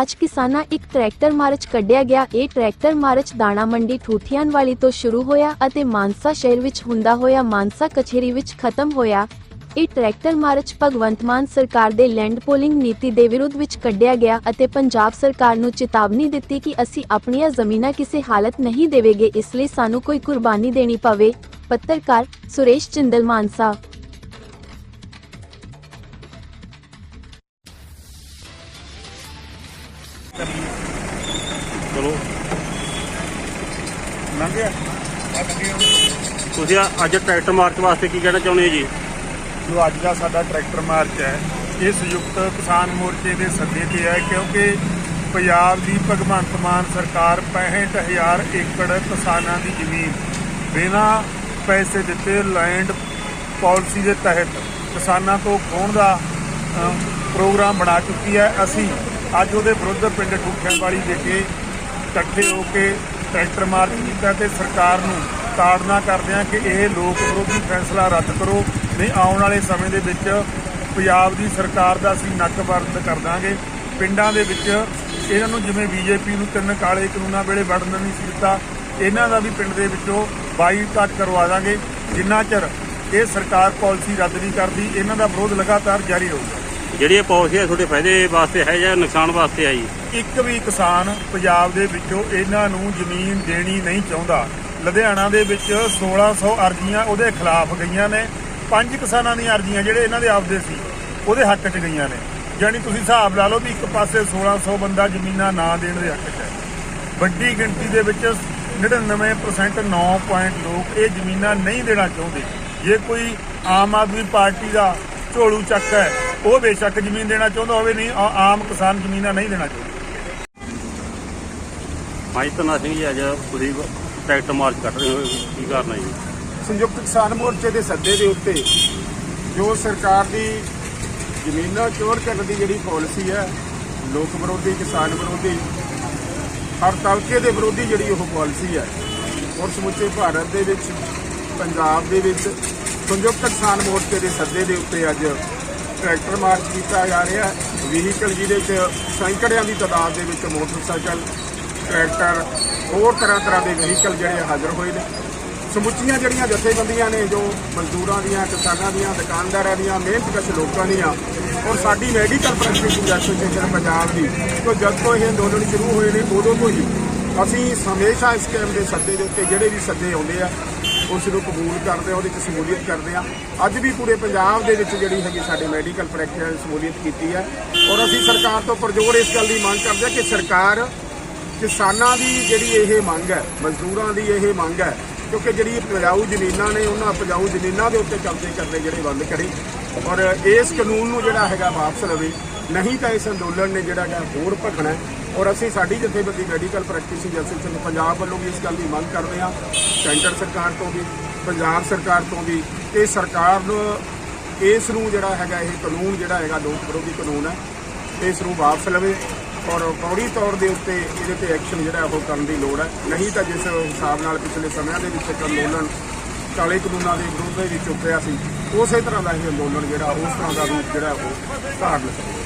ਅੱਜ ਕਿਸਾਨਾਂ ਇੱਕ ਟਰੈਕਟਰ ਮਾਰਚ ਕੱਢਿਆ ਗਿਆ। ਇਹ ਟਰੈਕਟਰ ਮਾਰਚ ਦਾਣਾ ਮੰਡੀ ਠੂਠੀਆਂ ਵਾਲੀ ਤੋਂ ਸ਼ੁਰੂ ਹੋਇਆ ਅਤੇ ਮਾਨਸਾ ਸ਼ਹਿਰ ਵਿੱਚ ਹੁੰਦਾ ਹੋਇਆ, ਮਾਨਸਾ ਕਚਹਿਰੀ ਵਿੱਚ ਖਤਮ ਹੋਇਆ। ਇਹ ਟਰੈਕਟਰ ਮਾਰਚ ਭਗਵੰਤ ਮਾਨ ਸਰਕਾਰ ਦੇ ਲੈਂਡ ਪੋਲਿੰਗ ਨੀਤੀ ਦੇ ਵਿਰੁੱਧ ਵਿੱਚ ਕੱਢਿਆ ਗਿਆ ਅਤੇ ਪੰਜਾਬ ਸਰਕਾਰ ਨੂੰ ਚੇਤਾਵਨੀ ਦਿੱਤੀ ਕਿ ਅਸੀਂ ਆਪਣੀਆਂ ਜ਼ਮੀਨਾਂ ਕਿਸੇ ਹਾਲਤ ਨਹੀਂ ਦੇਵੇਗੇ, ਇਸ ਲਈ ਸਾਨੂੰ ਕੋਈ ਕੁਰਬਾਨੀ ਦੇਣੀ ਪਵੇ। ਪੱਤਰਕਾਰ ਸੁਰੇਸ਼ ਚਿੰਦਲ, ਮਾਨਸਾ। ਚਲੋ। ਲੰਘ ਗਿਆ ਤੁਸੀਂ ਅੱਜ ਟਰੈਕਟਰ ਮਾਰਚ ਵਾਸਤੇ ਕੀ ਕਹਿਣਾ ਚਾਹੁੰਦੇ ਹੋ ਜੀ? ਜੋ ਅੱਜ ਦਾ ਸਾਡਾ ਟਰੈਕਟਰ ਮਾਰਚ ਹੈ ਇਹ ਸੰਯੁਕਤ ਕਿਸਾਨ ਮੋਰਚੇ ਦੇ ਸੱਦੇ ਤੇ ਹੈ ਕਿਉਂਕਿ ਪੰਜਾਬ ਦੀ ਭਗਵੰਤ ਮਾਨ ਸਰਕਾਰ 65000 ਏਕੜ ਕਿਸਾਨਾਂ ਦੀ ਜ਼ਮੀਨ ਬਿਨਾਂ ਪੈਸੇ ਦਿੱਤੇ ਲੈਂਡ ਪਾਲਿਸੀ ਦੇ ਤਹਿਤ ਕਿਸਾਨਾਂ ਤੋਂ ਖੋਹਣ ਦਾ ਪ੍ਰੋਗਰਾਮ ਬਣਾ ਚੁੱਕੀ ਹੈ। ਅਸੀਂ ਅੱਜ ਉਹਦੇ ਵਿਰੁੱਧ ਪਿੰਡ ਠੂਠਿਆਂ ਵਾਲੀ ਵਿਖੇ ਇਕੱਠੇ ਹੋ ਕੇ ਟਰੈਕਟਰ ਮਾਰਚ ਕੀਤਾ ਤੇ ਸਰਕਾਰ ਨੂੰ ਤਾੜਨਾ ਕਰਦੇ ਹਾਂ ਕਿ ਇਹ ਲੋਕ ਵਿਰੋਧੀ ਫੈਸਲਾ ਰੱਦ ਕਰੋ। ਨਹੀਂ, ਆਉਣ ਵਾਲੇ ਸਮੇਂ ਦੇ ਵਿੱਚ ਪੰਜਾਬ ਦੀ ਸਰਕਾਰ ਦਾ ਅਸੀਂ ਨੱਕ ਬੰਦ ਕਰ ਦਾਂਗੇ। ਪਿੰਡਾਂ ਦੇ ਵਿੱਚ ਇਹਨਾਂ ਨੂੰ ਜਿਵੇਂ ਬੀਜੇਪੀ ਨੂੰ ਤਿੰਨ ਕਾਲੇ ਕਾਨੂੰਨਾਂ ਵੇਲੇ ਵੜਨ ਨਹੀਂ ਸੀ ਦਿੱਤਾ, ਇਹਨਾਂ ਦਾ ਵੀ ਪਿੰਡ ਦੇ ਵਿੱਚੋਂ ਬਾਈਕਾਟ ਕਰਵਾ ਦਾਂਗੇ। ਜਿੰਨਾ ਚਿਰ ਇਹ ਸਰਕਾਰ ਪਾਲਿਸੀ ਰੱਦ ਨਹੀਂ ਕਰਦੀ, ਇਹਨਾਂ ਦਾ ਵਿਰੋਧ ਲਗਾਤਾਰ ਜਾਰੀ ਰਹੂਗਾ। ਜਿਹੜੀ ਇਹ ਪਾਲਿਸੀ ਹੈ, ਤੁਹਾਡੇ ਫਾਇਦੇ ਵਾਸਤੇ ਹੈ ਜਾਂ ਨੁਕਸਾਨ ਵਾਸਤੇ ਹੈ ਜੀ? ਇੱਕ ਵੀ ਕਿਸਾਨ ਪੰਜਾਬ ਦੇ ਵਿੱਚੋਂ ਇਹਨਾਂ ਨੂੰ ਜ਼ਮੀਨ ਦੇਣੀ ਨਹੀਂ ਚਾਹੁੰਦਾ। ਲੁਧਿਆਣਾ ਦੇ ਵਿੱਚ 1600 ਅਰਜ਼ੀਆਂ ਉਹਦੇ ਖਿਲਾਫ ਗਈਆਂ ਨੇ। ਪੰਜ ਕਿਸਾਨਾਂ ਦੀਆਂ ਅਰਜ਼ੀਆਂ ਜਿਹੜੇ ਇਹਨਾਂ ਦੇ ਆਪਦੇ ਸੀ, ਉਹਦੇ ਹੱਕ 'ਚ ਗਈਆਂ ਨੇ। ਯਾਨੀ ਤੁਸੀਂ ਹਿਸਾਬ ਲਾ ਲਓ ਵੀ ਇੱਕ ਪਾਸੇ 1600 ਬੰਦਾ ਜ਼ਮੀਨਾਂ ਨਾ ਦੇਣ ਦੇ ਹੱਕ 'ਚ ਹੈ। ਵੱਡੀ ਗਿਣਤੀ ਦੇ ਵਿੱਚ 99% 9 ਪੁਆਇੰਟ ਲੋਕ ਇਹ ਜ਼ਮੀਨਾਂ ਨਹੀਂ ਦੇਣਾ ਚਾਹੁੰਦੇ। ਜੇ ਕੋਈ ਆਮ ਆਦਮੀ ਪਾਰਟੀ ਦਾ ਝੋਲੂ ਚੱਕ ਹੈ ਉਹ ਬੇਸ਼ੱਕ ਜ਼ਮੀਨ ਦੇਣਾ ਚਾਹੁੰਦਾ ਹੋਵੇ ਨਹੀਂ ਆਮ ਕਿਸਾਨ ਜ਼ਮੀਨਾਂ ਨਹੀਂ ਦੇਣਾ ਚਾਹੁੰਦੇ। ਧੰਨਾ ਸਿੰਘ ਜੀ ਅੱਜ ਤੁਸੀਂ ਟਰੈਕਟਰ ਮਾਰਚ ਕੱਢ ਰਹੇ ਹੋ ਕੀ ਕਾਰਨ ਹੈ ਜੀ? ਸੰਯੁਕਤ ਕਿਸਾਨ ਮੋਰਚੇ ਦੇ ਸੱਦੇ ਦੇ ਉੱਤੇ ਜੋ ਸਰਕਾਰ ਦੀ ਜ਼ਮੀਨਾਂ ਚੋਰ ਕਰਨ ਦੀ ਜਿਹੜੀ ਪਾਲਿਸੀ ਹੈ ਲੋਕ ਵਿਰੋਧੀ ਕਿਸਾਨ ਵਿਰੋਧੀ ਹਰ ਤਬਕੇ ਦੇ ਵਿਰੋਧੀ ਜਿਹੜੀ ਉਹ ਪਾਲਿਸੀ ਹੈ ਔਰ ਸਮੁੱਚੇ ਭਾਰਤ ਦੇ ਵਿੱਚ ਪੰਜਾਬ ਦੇ ਵਿੱਚ ਸੰਯੁਕਤ ਕਿਸਾਨ ਮੋਰਚੇ ਦੇ ਸੱਦੇ ਦੇ ਉੱਤੇ ਅੱਜ ਟਰੈਕਟਰ ਮਾਰਚ ਕੀਤਾ ਜਾ ਰਿਹਾ ਹੈ। ਵਹੀਕਲ ਜਿਹਦੇ ਵਿੱਚ ਸੈਂਕੜਿਆਂ ਦੀ ਤਾਦਾਦ ਦੇ ਵਿੱਚ ਮੋਟਰਸਾਈਕਲ, ਟਰੈਕਟਰ, ਹੋਰ ਤਰ੍ਹਾਂ ਤਰ੍ਹਾਂ ਦੇ ਵਹੀਕਲ ਜਿਹੜੇ ਹਾਜ਼ਰ ਹੋਏ ਨੇ। ਸਮੁੱਚੀਆਂ ਜਿਹੜੀਆਂ ਜਥੇਬੰਦੀਆਂ ਨੇ, ਜੋ ਮਜ਼ਦੂਰਾਂ ਦੀਆਂ, ਕਿਸਾਨਾਂ ਦੀਆਂ, ਦੁਕਾਨਦਾਰਾਂ ਦੀਆਂ ਮਿਹਨਤਕਸ਼ ਲੋਕਾਂ ਦੀਆਂ, ਔਰ ਸਾਡੀ ਮੈਡੀਕਲ ਪ੍ਰੈਕਟਿਸ ਐਸੋਸੀਏਸ਼ਨ ਪੰਜਾਬ ਦੀ ਤੋਂ ਜਦ ਤੋਂ ਇਹ ਅੰਦੋਲਨ ਸ਼ੁਰੂ ਹੋਏ ਨੇ, ਉਦੋਂ ਤੋਂ ਹੀ ਅਸੀਂ ਹਮੇਸ਼ਾ ਇਸ ਕੈਂਪ ਦੇ ਸੱਦੇ ਦੇ ਉੱਤੇ ਜਿਹੜੇ ਵੀ ਸੱਦੇ ਆਉਂਦੇ ਆ ਉਸ ਨੂੰ ਕਬੂਲ ਕਰਦੇ ਆ, ਉਹਦੇ ਵਿੱਚ ਸ਼ਮੂਲੀਅਤ ਕਰਦੇ ਆ। ਅੱਜ ਵੀ ਪੂਰੇ ਪੰਜਾਬ ਦੇ ਵਿੱਚ ਜਿਹੜੀ ਹੈਗੀ ਸਾਡੇ ਮੈਡੀਕਲ ਪ੍ਰੈਕਟਿਸ ਸ਼ਮੂਲੀਅਤ ਕੀਤੀ ਹੈ। ਔਰ ਅਸੀਂ ਸਰਕਾਰ ਤੋਂ ਪਰਜੋਰ ਇਸ ਗੱਲ ਦੀ ਮੰਗ ਕਰਦੇ ਆ ਕਿ ਸਰਕਾਰ ਕਿਸਾਨਾਂ ਦੀ ਜਿਹੜੀ ਇਹ ਮੰਗ ਹੈ, ਮਜ਼ਦੂਰਾਂ ਦੀ ਇਹ ਮੰਗ ਹੈ, ਕਿਉਂਕਿ ਜਿਹੜੀ ਉਪਜਾਊ ਜ਼ਮੀਨਾਂ ਨੇ, ਉਹਨਾਂ ਉਪਜਾਊ ਜ਼ਮੀਨਾਂ ਦੇ ਉੱਤੇ ਕਬਜ਼ੇ ਕਰਨੇ ਜਿਹੜੇ ਬੰਦ ਕਰੇ। ਔਰ ਇਸ ਕਾਨੂੰਨ ਨੂੰ ਜਿਹੜਾ ਹੈਗਾ ਵਾਪਸ ਲਵੇ। ਨਹੀਂ ਤਾਂ ਇਸ ਅੰਦੋਲਨ ਨੇ ਜਿਹੜਾ ਹੈਗਾ ਹੋਰ ਭਖਣਾ ਔਰ ਅਸੀਂ ਸਾਡੀ ਜਥੇਬੰਦੀ ਮੈਡੀਕਲ ਪ੍ਰੈਕਟਿਸ ਐਸੋਸੀਏਸ਼ਨ ਪੰਜਾਬ ਵੱਲੋਂ ਵੀ ਇਸ ਗੱਲ ਦੀ ਮੰਗ ਕਰਦੇ ਹਾਂ ਸੈਂਟਰ ਸਰਕਾਰ ਤੋਂ ਵੀ, ਪੰਜਾਬ ਸਰਕਾਰ ਤੋਂ ਵੀ ਕਿ ਸਰਕਾਰ ਨੂੰ ਇਸ ਨੂੰ ਜਿਹੜਾ ਹੈਗਾ ਇਹ ਕਾਨੂੰਨ ਜਿਹੜਾ ਹੈਗਾ, ਲੋਕ ਵਿਰੋਧੀ ਕਾਨੂੰਨ ਹੈ, ਇਸ ਨੂੰ ਵਾਪਸ ਲਵੇ ਔਰ ਫੌਰੀ ਤੌਰ ਦੇ ਉੱਤੇ ਇਹਦੇ ਤੇ ਐਕਸ਼ਨ ਜਿਹੜਾ ਉਹ ਕਰਨ ਦੀ ਲੋੜ ਹੈ। ਨਹੀਂ ਤਾਂ ਜਿਸ ਹਿਸਾਬ ਨਾਲ ਪਿਛਲੇ ਸਮਿਆਂ ਦੇ ਵਿੱਚ ਇੱਕ ਅੰਦੋਲਨ ਕਾਲੇ ਕਾਨੂੰਨਾਂ ਦੇ ਵਿਰੁੱਧ ਦੇ ਵਿੱਚ ਉੱਠਿਆ ਸੀ, ਉਸੇ ਤਰ੍ਹਾਂ ਦਾ ਇਹ ਅੰਦੋਲਨ ਜਿਹੜਾ ਉਸ ਤਰ੍ਹਾਂ ਦਾ ਰੂਪ ਜਿਹੜਾ ਉਹ ਧਾਰਨ ਸਕਦਾ